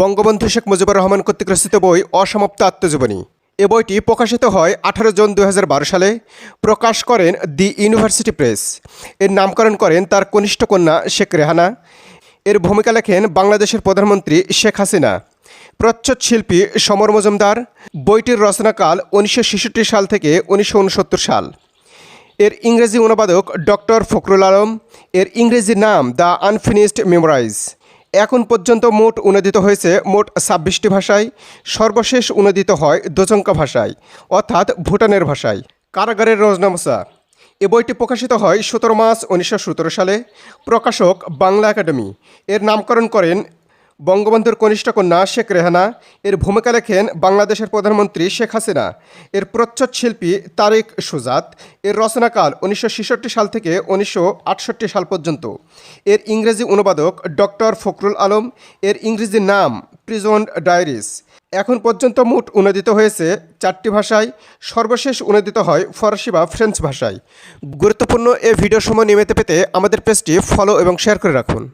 বঙ্গবন্ধু শেখ মুজিবুর রহমান কর্তৃক রচিত বই অসমাপ্ত আত্মজীবনী। এ বইটি প্রকাশিত হয় আঠারো জুন দু হাজার বারো সালে। প্রকাশ করেন দি ইউনিভার্সিটি প্রেস। এর নামকরণ করেন তার কনিষ্ঠ কন্যা শেখ রেহানা। এর ভূমিকা লেখেন বাংলাদেশের প্রধানমন্ত্রী শেখ হাসিনা। প্রচ্ছদ শিল্পী সমর মজুমদার। বইটির রচনাকাল উনিশশো ছেষট্টি সাল থেকে উনিশশো উনসত্তর সাল। এর ইংরেজি অনুবাদক ডক্টর ফখরুল আলম। এর ইংরেজি নাম দ্য আনফিনিশড মেমোরাইজ। এখন পর্যন্ত মোট অনুদিত হয়েছে মোট ছাব্বিশটি ভাষায়, সর্বশেষ অনুদিত হয় দোচঙ্কা ভাষায়, অর্থাৎ ভুটানের ভাষায়। কারাগারের রোজনামসা। এ বইটি প্রকাশিত হয় সতেরো মাস উনিশশো সতেরো সালে। প্রকাশক বাংলা একাডেমি। এর নামকরণ করেন বঙ্গবন্ধুর কনিষ্ঠ কন্যা শেখ রেহানা, এর ভূমিকা লেখেন বাংলাদেশের প্রধানমন্ত্রী শেখ হাসিনা। এর প্রচ্ছদ শিল্পী তারেক সুজাত, এর রচনাকাল উনিশশো ছেষট্টি সাল থেকে উনিশশো আটষট্টি সাল পর্যন্ত। এর ইংরেজি অনুবাদক ডক্টর ফখরুল আলম, এর ইংরেজি নাম প্রিজন ডায়েরিস। এখন পর্যন্ত মোট অনুদিত হয়েছে চারটি ভাষায়, সর্বশেষ অনুদিত হয় ফরাসি বা ফ্রেঞ্চ ভাষায়। গুরুত্বপূর্ণ এ ভিডিও সময় নিয়মিত পেতে আমাদের পেজটি ফলো এবং শেয়ার করে রাখুন।